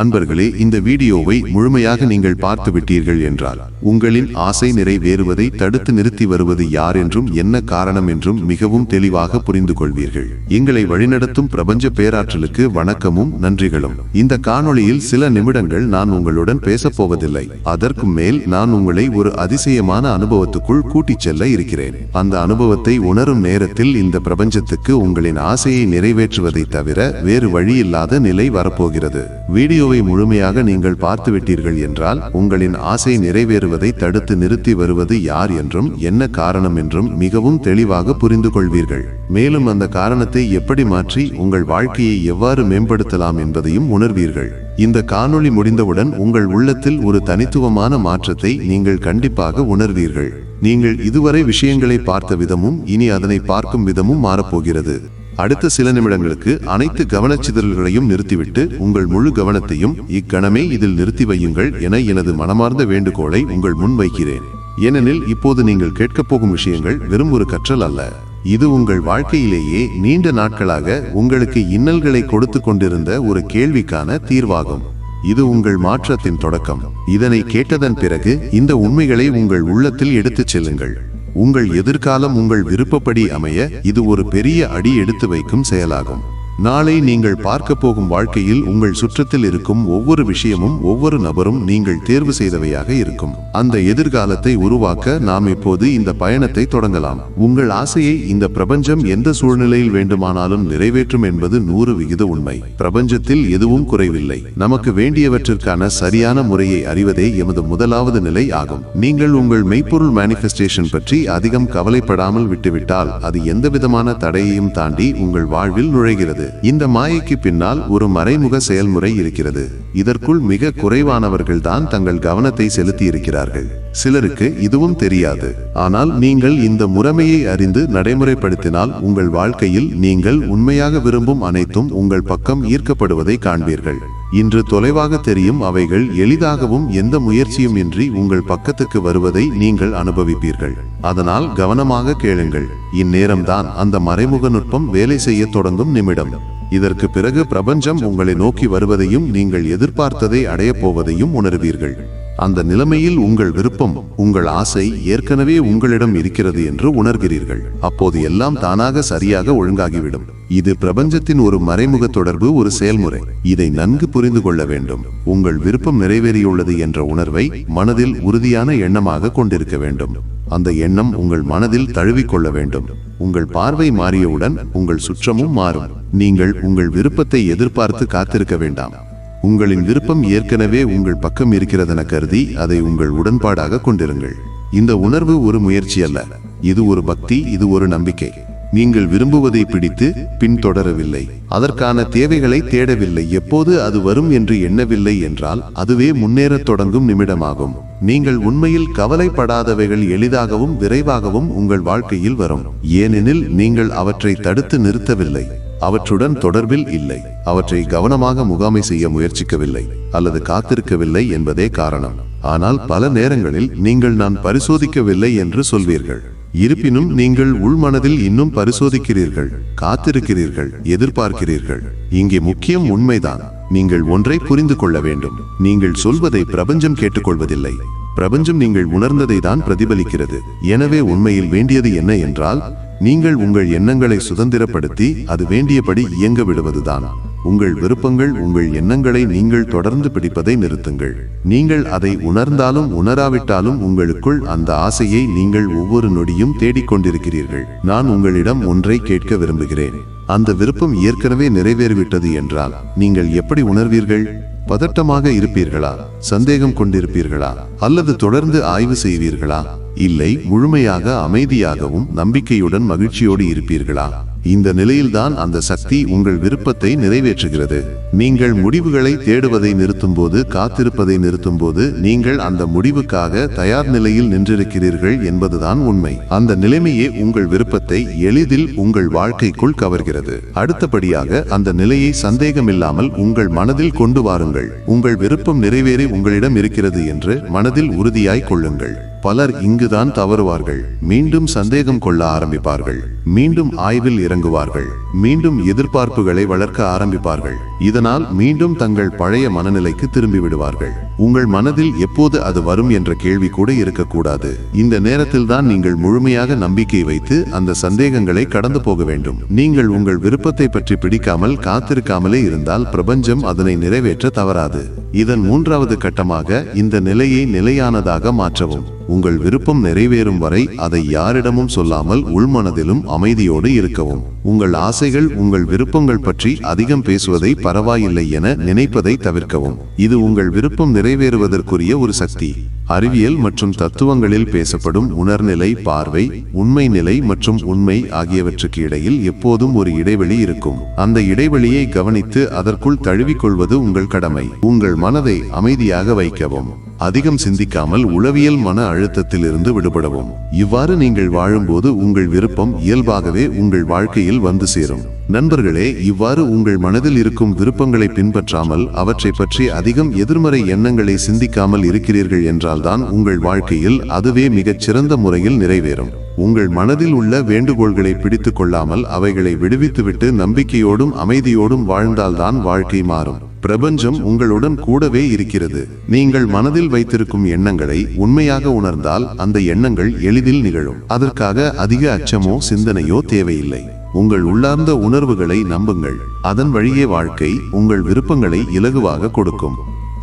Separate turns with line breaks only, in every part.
அன்பர்களே இந்த வீடியோவை முழுமையாக நீங்கள் பார்த்து விட்டீர்கள் என்றால் உங்களின் ஆசை நிறைவேறுவதை தடுத்து நிறுத்தி வருவது யார் என்றும் என்ன காரணம் என்றும் மிகவும் தெளிவாக புரிந்து கொள்வீர்கள் எங்களை வழிநடத்தும் பிரபஞ்ச பேராற்றலுக்கு வணக்கமும் நன்றிகளும். இந்த காணொளியில் சில நிமிடங்கள் நான் உங்களுடன் பேசப் போவதில்லை அதற்கு மேல் நான் உங்களை ஒரு அதிசயமான அனுபவத்துக்குள் கூட்டிச் செல்ல இருக்கிறேன். அந்த அனுபவத்தை உணரும் நேரத்தில் இந்த பிரபஞ்சத்துக்கு உங்களின் ஆசையை நிறைவேற்றுவதை தவிர வேறு வழியில்லாத நிலை வரப்போகிறது. வீடியோ வீடியோவை முழுமையாக நீங்கள் பார்த்துவிட்டீர்கள் என்றால் உங்களின் ஆசை நிறைவேறுவதை தடுத்து நிறுத்தி வருவது யார் என்றும் என்ன காரணம் என்றும் மிகவும் தெளிவாக புரிந்து கொள்வீர்கள் மேலும் அந்த காரணத்தை எப்படி மாற்றி உங்கள் வாழ்க்கையை எவ்வாறு மேம்படுத்தலாம் என்பதையும் உணர்வீர்கள். இந்த காணொளி முடிந்தவுடன் உங்கள் உள்ளத்தில் ஒரு தனித்துவமான மாற்றத்தை நீங்கள் கண்டிப்பாக உணர்வீர்கள். நீங்கள் இதுவரை விஷயங்களை பார்த்த விதமும் இனி அதனை பார்க்கும் விதமும் மாறப்போகிறது. அடுத்த சில நிமிடங்களுக்கு அனைத்து கவனச்சிதறல்களையும் நிறுத்திவிட்டு உங்கள் முழு கவனத்தையும் இக்கணமே இதில் நிறுத்தி வையுங்கள் என எனது மனமார்ந்த வேண்டுகோளை உங்கள் முன் வைக்கிறேன். ஏனெனில் இப்போது நீங்கள் கேட்கப் போகும் விஷயங்கள் வெறும் ஒரு கற்றல் அல்ல. இது உங்கள் வாழ்க்கையிலேயே நீண்ட நாட்களாக உங்களுக்கு இன்னல்களை கொடுத்து கொண்டிருந்த ஒரு கேள்விக்கான தீர்வாகும். இது உங்கள் மாற்றத்தின் தொடக்கம். இதனை கேட்டதன் பிறகு இந்த உண்மைகளை உங்கள் உள்ளத்தில் எடுத்துச் செல்லுங்கள். உங்கள் எதிர்காலம் உங்கள் விருப்பப்படி அமைய இது ஒரு பெரிய அடி எடுத்து வைக்கும் செயலாகும். நாளை நீங்கள் பார்க்க போகும் வாழ்க்கையில் உங்கள் சுற்றத்தில் இருக்கும் ஒவ்வொரு விஷயமும் ஒவ்வொரு நபரும் நீங்கள் தேர்வு செய்தவையாக இருக்கும். அந்த எதிர்காலத்தை உருவாக்க நாம் இப்போது இந்த பயணத்தை தொடங்கலாம். உங்கள் ஆசையை இந்த பிரபஞ்சம் எந்த சூழ்நிலையில் வேண்டுமானாலும் நிறைவேற்றும் என்பது நூறு விகித உண்மை. பிரபஞ்சத்தில் எதுவும் குறைவில்லை. நமக்கு வேண்டியவற்றிற்கான சரியான முறையை அறிவதே எமது முதலாவது நிலை ஆகும். நீங்கள் உங்கள் மெய்ப்பொருள் மேனிஃபெஸ்டேஷன் பற்றி அதிகம் கவலைப்படாமல் விட்டுவிட்டால் அது எந்தவிதமான தடையையும் தாண்டி உங்கள் வாழ்வில் நுழைகிறது. இந்த மாயைக்கு பின்னால் ஒரு மறைமுக செயல்முறை இருக்கிறது. இதற்குள் மிக குறைவானவர்கள் தான் தங்கள் கவனத்தை செலுத்தி இருக்கிறார்கள் சிலருக்கு இதுவும் தெரியாது. ஆனால் நீங்கள் இந்த முறைமையை அறிந்து நடைமுறைப்படுத்தினால் உங்கள் வாழ்க்கையில் நீங்கள் உண்மையாக விரும்பும் அனைத்தும் உங்கள் பக்கம் ஈர்க்கப்படுவதை காண்பீர்கள். இன்று தொலைவாக தெரியும் அவைகள் எளிதாகவும் எந்த முயற்சியும் இன்றி உங்கள் பக்கத்துக்கு வருவதை நீங்கள் அனுபவிப்பீர்கள். அதனால் கவனமாக கேளுங்கள். இந்நேரம்தான் அந்த மறைமுக நுட்பம் வேலை செய்ய தொடங்கும் நிமிடம். இதற்கு பிறகு பிரபஞ்சம் உங்களை நோக்கி வருவதையும் நீங்கள் எதிர்பார்த்ததை அடையப் போவதையும் உணர்வீர்கள். அந்த நிலைமையில் உங்கள் விருப்பம் உங்கள் ஆசை ஏற்கனவே உங்களிடம் இருக்கிறது என்று உணர்கிறீர்கள். அப்போது எல்லாம் தானாக சரியாக ஒழுங்காகிவிடும். இது பிரபஞ்சத்தின் ஒரு மறைமுக தொடர்பு ஒரு செயல்முறை. இதை நன்கு புரிந்து கொள்ள வேண்டும். உங்கள் விருப்பம் நிறைவேறியுள்ளது என்ற உணர்வை மனதில் உறுதியான எண்ணமாக கொண்டிருக்க வேண்டும். அந்த எண்ணம் உங்கள் மனதில் தழுவிக்கொள்ள வேண்டும். உங்கள் பார்வை மாறியவுடன் உங்கள் சுற்றமும் மாறும். நீங்கள் உங்கள் விருப்பத்தை எதிர்பார்த்து காத்திருக்க வேண்டாம். உங்களின் விருப்பம் ஏற்கனவே உங்கள் பக்கம் இருக்கிறதென கருதி அதை உங்கள் உடன்பாடாக கொண்டிருங்கள். இந்த உணர்வு ஒரு முயற்சி அல்ல. இது ஒரு பக்தி இது ஒரு நம்பிக்கை. நீங்கள் விரும்புவதை பிடித்து பின்தொடரவில்லை அதற்கான தேவைகளை தேடவில்லை. எப்போது அது வரும் என்று எண்ணவில்லை என்றால் அதுவே முன்னேறத் தொடங்கும் நிமிடமாகும். நீங்கள் உண்மையில் கவலைப்படாதவைகள் எளிதாகவும் விரைவாகவும் உங்கள் வாழ்க்கையில் வரும். ஏனெனில் நீங்கள் அவற்றை தடுத்து நிறுத்தவில்லை. அவற்றுடன் தொடர்பில் இல்லை. அவற்றை கவனமாக முகாமை செய்ய முயற்சிக்கவில்லை அல்லது காத்திருக்கவில்லை என்பதே காரணம். ஆனால் பல நேரங்களில் நீங்கள் நான் பரிசோதிக்கவில்லை என்று சொல்வீர்கள். இருப்பினும் நீங்கள் உள்மனதில் இன்னும் பரிசோதிக்கிறீர்கள் காத்திருக்கிறீர்கள் எதிர்பார்க்கிறீர்கள். இங்கே முக்கியம் உண்மைதான். நீங்கள் ஒன்றை புரிந்து கொள்ள வேண்டும். நீங்கள் சொல்வதை பிரபஞ்சம் கேட்டுக்கொள்வதில்லை. பிரபஞ்சம் நீங்கள் உணர்ந்ததை தான் பிரதிபலிக்கிறது. எனவே உண்மையில் வேண்டியது என்ன என்றால் நீங்கள் உங்கள் எண்ணங்களை சுதந்திரப்படுத்தி அது வேண்டியபடி இயங்க விடுவதுதான். உங்கள் விருப்பங்கள் உங்கள் எண்ணங்களை நீங்கள் தொடர்ந்து பிடிப்பதை நிறுத்துங்கள். நீங்கள் அதை உணர்ந்தாலும் உணராவிட்டாலும் உங்களுக்குள் அந்த ஆசையை நீங்கள் ஒவ்வொரு நொடியும் தேடிக்கொண்டிருக்கிறீர்கள் நான் உங்களிடம் ஒன்றை கேட்க விரும்புகிறேன். அந்த விருப்பம் ஏற்கனவே நிறைவேறிவிட்டது என்றால் நீங்கள் எப்படி உணர்வீர்கள்? பதட்டமாக இருப்பீர்களா? சந்தேகம் கொண்டிருப்பீர்களா? அல்லது தொடர்ந்து ஆய்வு செய்வீர்களா? இல்லை முழுமையாக அமைதியாகவும் நம்பிக்கையுடன் மகிழ்ச்சியோடு இருப்பீர்களா? இந்த நிலையில்தான் அந்த சக்தி உங்கள் விருப்பத்தை நிறைவேற்றுகிறது. நீங்கள் முடிவுகளை தேடுவதை நிறுத்தும்போது காத்திருப்பதை நிறுத்தும்போது நீங்கள் அந்த முடிவுக்காக தயார் நிலையில் நின்றிருக்கிறீர்கள் என்பதுதான் உண்மை. அந்த நிலைமையே உங்கள் விருப்பத்தை எளிதில் உங்கள் வாழ்க்கைக்குள் கவர்கிறது. அடுத்தபடியாக அந்த நிலையை சந்தேகமில்லாமல் உங்கள் மனதில் கொண்டு வாருங்கள். உங்கள் விருப்பம் நிறைவேறி உங்களிடம் இருக்கிறது என்று மனதில் உறுதியாய் கொள்ளுங்கள். பலர் இங்குதான் தவறுவார்கள். மீண்டும் சந்தேகம் கொள்ள ஆரம்பிப்பார்கள். மீண்டும் ஆய்வில் இறங்குவார்கள். மீண்டும் எதிர்பார்ப்புகளை வளர்க்க ஆரம்பிப்பார்கள். இதனால் மீண்டும் தங்கள் பழைய மனநிலைக்கு திரும்பி விடுவார்கள் உங்கள் மனதில் எப்போது அது வரும் என்ற கேள்வி கூட இருக்கக்கூடாது. இந்த நேரத்தில் தான் நீங்கள் முழுமையாக நம்பிக்கை வைத்து அந்த சந்தேகங்களை கடந்து போக வேண்டும். நீங்கள் உங்கள் விருப்பத்தை பற்றி பிடிக்காமல் காத்திருக்காமலே இருந்தால் பிரபஞ்சம் அதனை நிறைவேற்ற தவறாது. இதன் மூன்றாவது கட்டமாக இந்த நிலையை நிலையானதாக மாற்றவும். உங்கள் விருப்பம் நிறைவேறும் வரை அதை யாரிடமும் சொல்லாமல் உள்மனதிலும் அமைதியோடு இருக்கவும். உங்கள் ஆசைகள் உங்கள் விருப்பங்கள் பற்றி அதிகம் பேசுவதை பரவாயில்லை என நினைப்பதை தவிர்க்கவும். இது உங்கள் விருப்பம் நிறைவேறுவதற்குரிய ஒரு சக்தி. அறிவியல் மற்றும் தத்துவங்களில் பேசப்படும் உணர்நிலை பார்வை உண்மை நிலை மற்றும் உண்மை ஆகியவற்றுக்கு இடையில் எப்போதும் ஒரு இடைவெளி இருக்கும். அந்த இடைவெளியை கவனித்து அதற்குள் தழுவிக்கொள்வது உங்கள் கடமை. உங்கள் மனதை அமைதியாக வைக்கவும். அதிகம் சிந்திக்காமல் உளவியல் மன அழுத்தத்திலிருந்து விடுபடவும். இவ்வாறு நீங்கள் வாழும்போது உங்கள் விருப்பம் இயல்பாகவே உங்கள் வாழ்க்கையில் வந்து சேரும். நண்பர்களே இவ்வாறு உங்கள் மனதில் இருக்கும் விருப்பங்களை பின்பற்றாமல் அவற்றை பற்றி அதிகம் எதிர்மறை எண்ணங்களை சிந்திக்காமல் இருக்கிறீர்கள் என்றால்தான் உங்கள் வாழ்க்கையில் அதுவே மிகச் சிறந்த முறையில் நிறைவேறும். உங்கள் மனதில் உள்ள வேண்டுகோள்களை பிடித்துக் கொள்ளாமல் அவைகளை விடுவித்துவிட்டு நம்பிக்கையோடும் அமைதியோடும் வாழ்ந்தால்தான் வாழ்க்கை மாறும். பிரபஞ்சம் உங்களுடன் கூடவே இருக்கிறது. நீங்கள் மனதில் வைத்திருக்கும் எண்ணங்களை உண்மையாக உணர்ந்தால் அந்த எண்ணங்கள் எளிதில் நிகழும். அதற்காக அதிக அச்சமோ சிந்தனையோ தேவையில்லை. உங்கள் உள்ளார்ந்த உணர்வுகளை நம்புங்கள். அதன் வழியே வாழ்க்கை உங்கள் விருப்பங்களை இலகுவாக கொடுக்கும்.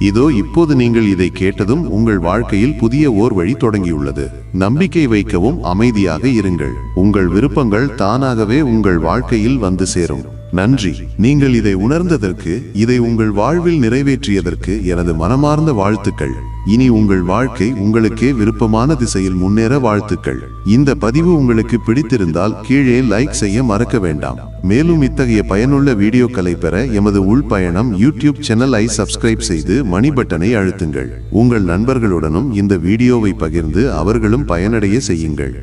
இதோ இப்போது நீங்கள் இதை கேட்டதும் உங்கள் வாழ்க்கையில் புதிய ஓர் வழி தொடங்கியுள்ளது. நம்பிக்கை வைக்கவும் அமைதியாக இருங்கள். உங்கள் விருப்பங்கள் தானாகவே உங்கள் வாழ்க்கையில் வந்து சேரும். நன்றி. நீங்கள் இதை உணர்ந்ததற்கு இதை உங்கள் வாழ்வில் நிறைவேற்றியதற்கு எனது மனமார்ந்த வாழ்த்துக்கள். இனி உங்கள் வாழ்க்கை உங்களுக்கே விருப்பமான திசையில் முன்னேற வாழ்த்துக்கள். இந்த பதிவு உங்களுக்கு பிடித்திருந்தால் கீழே லைக் செய்ய மறக்க வேண்டாம். மேலும் இத்தகைய பயனுள்ள வீடியோக்களை பெற எமது உள் பயணம் யூடியூப் சேனலை சப்ஸ்கிரைப் செய்து மணி பட்டனை அழுத்துங்கள். உங்கள் நண்பர்களுடனும் இந்த வீடியோவை பகிர்ந்து அவர்களும் பயனடைய செய்யுங்கள்.